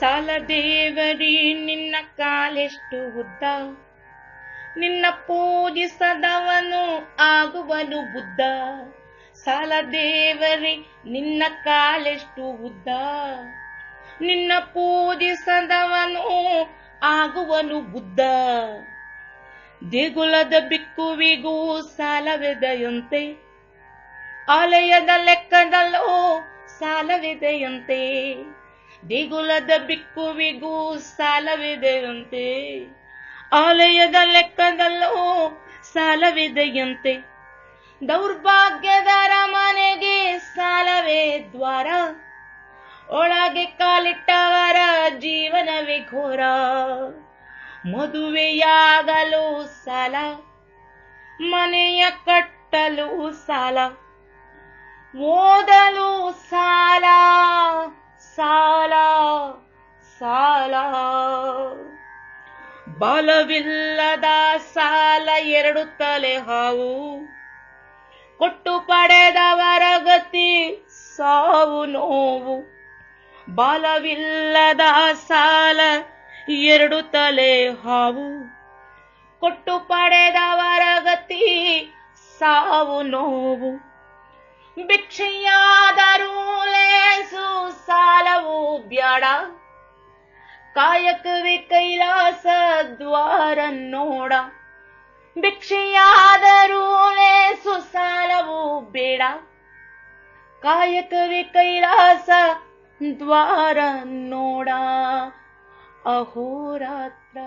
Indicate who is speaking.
Speaker 1: ಸಾಲ ದೇವರಿ ನಿನ್ನ ಕಾಲೆಷ್ಟು ಉದ್ದ. ನಿನ್ನ ಪೂಜಿಸದವನು ಆಗುವನು ಬುದ್ಧ ಸಾಲ ದೇವರಿ ನಿನ್ನ ಕಾಲೆಷ್ಟು ಉದ್ದ. ನಿನ್ನ ಪೂಜಿಸದವನು ಆಗುವನು ಬುದ್ಧ ದೇಗುಲದ ಬಿಕ್ಕುವಿಗೂ ಸಾಲವಿದೆಯಂತೆ. ಆಲಯದ ಲೆಕ್ಕದಲ್ಲೂ ಸಾಲವಿದೆಯಂತೆ. ದೇಗುಲದ ಬಿಕ್ಕುವಿಗೂ ಸಾಲವಿದೆಯಂತೆ. ಆಲಯದ ಲೆಕ್ಕದಲ್ಲೂ ಸಾಲವಿದೆಯಂತೆ. ದೌರ್ಭಾಗ್ಯದರ ಮನೆಗೆ ಸಾಲವೇ ದ್ವಾರ. ಒಳಗೆ ಕಾಲಿಟ್ಟವರ ಜೀವನವೇ ಘೋರ. ಮದುವೆಯಾಗಲು ಸಾಲ, ಮನೆಯ ಕಟ್ಟಲು ಸಾಲ, ಓದಲು ಸಾಲ. ಬಲವಿಲ್ಲದ ಸಾಲ ಎರಡು ತಲೆ ಹಾವು. ಕೊಟ್ಟು ಪಡೆದವರ ಗತಿ ಸಾವು ನೋವು. ಬಾಲವಿಲ್ಲದ ಸಾಲ ಎರಡು ತಲೆ ಹಾವು. ಕೊಟ್ಟು ಪಡೆದವರ ಗತಿ ಸಾವು ನೋವು. ಭಿಕ್ಷೆಯಾದರೂ ಲೇಸು ಸಾಲವು ಬ್ಯಾಡ. ಕಾಯಕವೇ ಕೈಲಾಸ ದ್ವಾರ ನೋಡ ಭಿಕ್ಷೆಯಾದರೂ ಲೇಸು ಸಾಲವು ಬೇಡ ಕಾಯಕವೇ ಕೈಲಾಸ ದ್ವಾರ ನೋಡ ಅಹೋರಾತ್ರ